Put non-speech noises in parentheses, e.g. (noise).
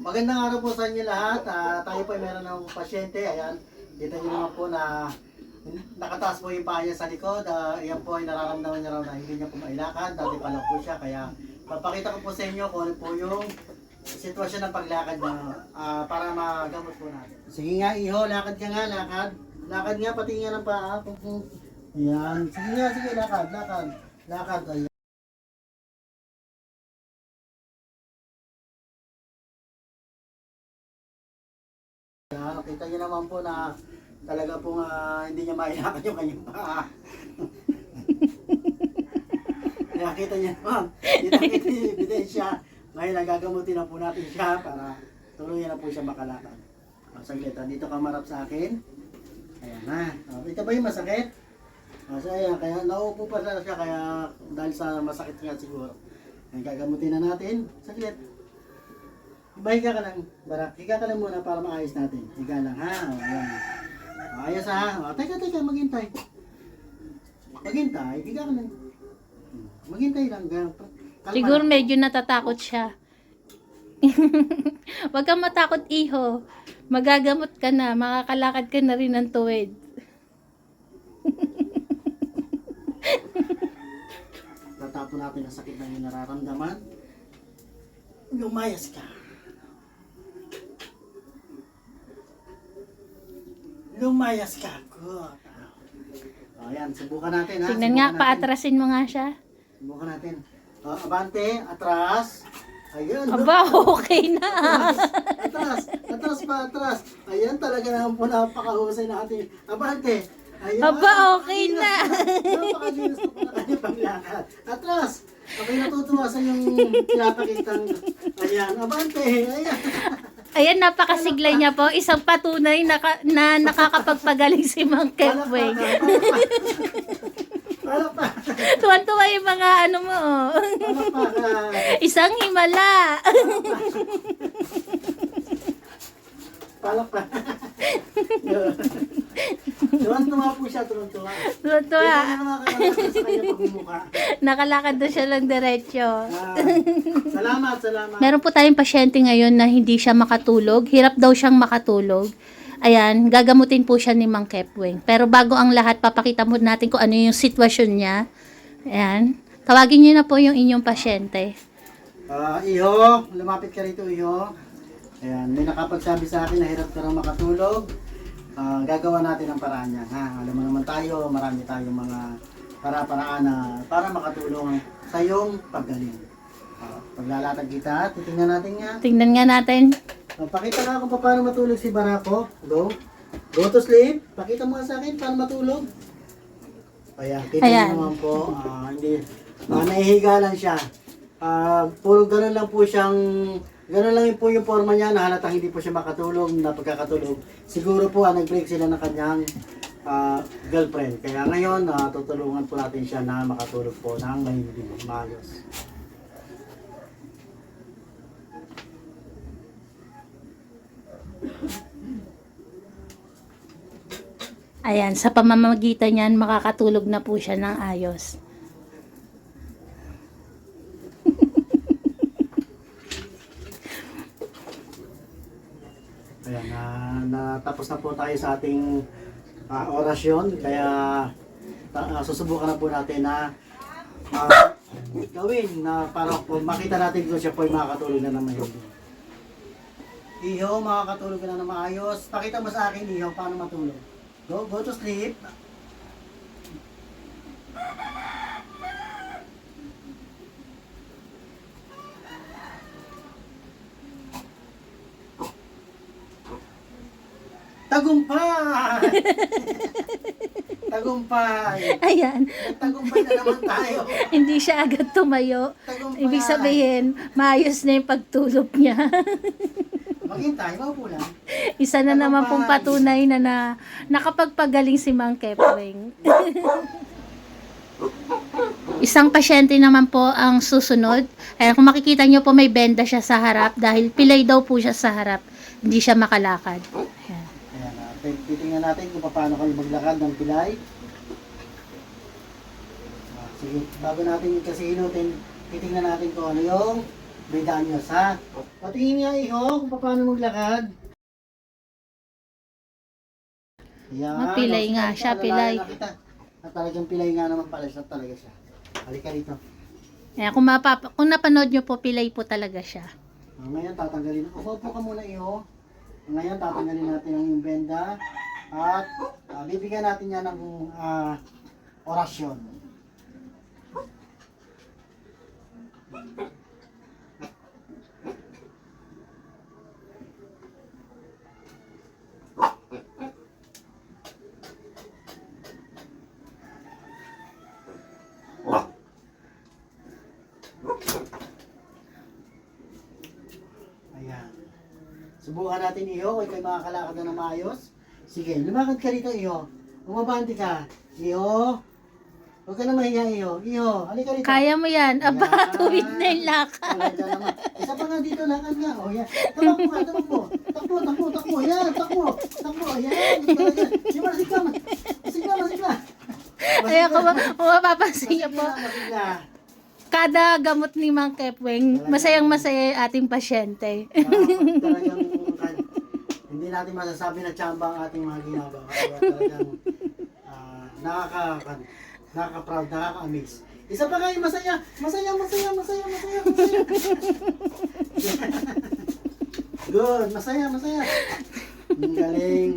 Magandang araw po sa inyo lahat. Ah, tayo po ay meron ng pasyente. Ayan, kita niyo naman po na nakataas po yung paa niya sa likod. Ah, yan po ay nararamdaman niya raw na hindi niya po mailakad. Dati pa lang po siya. Kaya papakita ko po sa inyo kung ano po yung sitwasyon ng paglakad niya ah, para magamot po natin. Sige nga, iho, lakad ka nga, lakad. Lakad nga, pati nga ng paa. Ayan, sige nga, sige, lakad, lakad. Lakad, ayan. Naman po na talaga po nga hindi niya mailakan yung kanyang paa. (laughs) Nakita niyo naman, nakita niyo yung ebidensya. Ngayon, nagagamutin na po natin siya para tuluyan na po siya makalakad. O, saglit, ah, dito ka marap sa akin. Ayan na. O, ito ba yung masakit? O, so, ayan, kaya naupo pa na siya, kaya dahil sa masakit nga siguro. Ayan, gagamutin na natin. Saglit. Iba, higa ka lang. Barak, higa ka lang muna para maayos natin. Higa lang, ha? O, ayan. O, ayos, ha? O, teka, teka, maghintay. Maghintay, higa ka lang. Maghintay lang. kalma Siguro medyo natatakot siya. (laughs) Huwag kang matakot, iho. Magagamot ka na. Makakalakad ka na rin ng tuwid. Tatapo natin ang sakit na yung nararamdaman. Lumayas ka. Lumayas ka. Good. O, ayan, subukan natin ha. Tingnan nga, Subukan natin. paatrasin mo nga siya. Subukan natin. O, abante, atras. Ayun. Aba, okay na. Atras, atras pa, atras. Ayan talaga naman po napakahusay natin. Abante. Ayun. Aba, Ay, okay na. Napakalinis po na kanyang paglakad. Atras. Ako'y natutuwa sa yung pinapakitang. Ayan, abante. Ayan. Ayan, napakasiglay niya po. Isang patunay na, na nakakapagpagaling si Mang. Palakpak. Tuwan-tuwa yung mga ano mo. oh. Isang himala. Palakpak. (laughs) Tuwan-tuwa po siya, tuwan-tuwa. Tuwan-tuwa. Ito na mga kalakad sa kanya pagmumukha. Nakalakad na siya lang diretso. Ah, salamat, salamat. Meron po tayong pasyente ngayon na hindi siya makatulog. Hirap daw siyang makatulog. Ayan, gagamutin po siya ni Mang Kepwing. Pero bago ang lahat, papakita mo natin kung ano yung sitwasyon niya. Ayan. Tawagin niyo na po yung inyong pasyente. Ah, iho, lumapit ka rito, iho. Ayan, may nakapagsabi sa akin na hirap ka raw makatulog. Ah, gagawa natin ang paraan niya. Ha? Alam mo naman tayo, marami tayong mga para-paraan na para makatulong sa iyong paggaling. Ah, paglalatag kita, titingnan natin nga. Tingnan nga natin. Ah, pakita nga kung paano matulog si Barako. Go. Go to sleep. Pakita mo nga sa akin paano matulog. Ayan, kita Ayan. naman po. ah, hindi, ah, nahihiga lang siya. Ah, puro ganun lang po siyang, ganun lang po yung forma niya na halatang hindi po siya makatulog, na pagkakatulog. Siguro po ah, nag-break sila ng kanyang ah, girlfriend. Kaya ngayon, ah, tutulungan po natin siya na makatulog po ng mahilig, maayos. Ayan, sa pamamagitan niyan, makakatulog na po siya ng ayos. Ayan, na, na tapos na po tayo sa ating ah, orasyon. Kaya ah, susubukan na po natin na ah, gawin na para po makita natin kung siya po ay makakatulog na ng mahilig. Iho, makakatulog ka na ng maayos. Pakita mo sa akin, Iho, paano matulog. Go, go to sleep. Tagumpay! (laughs) Tagumpay! Ayan, Tagumpay na naman tayo. (laughs) hindi siya agad tumayo. Tagumpay. Ibig sabihin, maayos na yung pagtulog niya. (laughs) Maghintay, maupo lang. Isa na naman pong patunay na, na nakapagpagaling si Mang Kepwing. Isang pasyente naman po ang susunod. Ayan, kung makikita nyo po may benda siya sa harap dahil pilay daw po siya sa harap. Hindi siya makalakad. Titingnan natin kung paano kami maglakad ng pilay. Ah, sige, bago natin kasi inutin, titingnan natin kung ano yung may danyos, ha? Patingin niya, iho, kung paano maglakad. Yan. Mapilay O, nga siya, pilay. na kita. At talagang pilay nga naman pala siya, talaga siya. Halika dito. Ayan, kung, mapapa, kung napanood nyo po, pilay po talaga siya. Ah, ngayon tatanggalin. Upo po ka muna iyo. Ngayon tatanggalin natin ang yung benda at ah, bibigyan natin yan ng ah, orasyon. Ayan. Subukan natin iyo kung kayo makakalakad na maayos. Sige, lumakad ka rito iyo. Umabante ka. Iyo. Huwag ka na mahiya iyo. Iyo, halika rito. Kaya mo yan. Aba, Yan. tuwid na yung lakad. Ka naman. Isa pa nga dito, lakad nga. O, yan. Takbo ka, takbo. Takbo, takbo, takbo. Yan, takbo. Takbo, yan. Talaga. Yung masigla, masigla, masigla. Ayan, kung, ma- kung mapapansin nyo po, Masigla. kada gamot ni Mang Kepweng, masayang masaya yung ating pasyente. Ah, talagang natin masasabi na tsamba ang ating mga ginagawa. Kaya talagang ah, nakaka kan, nakaka-proud, nakaka-amaze. Isa pa kayo, masaya, masaya, masaya, masaya, masaya, masaya. (laughs) Good, masaya, masaya. Ang galing.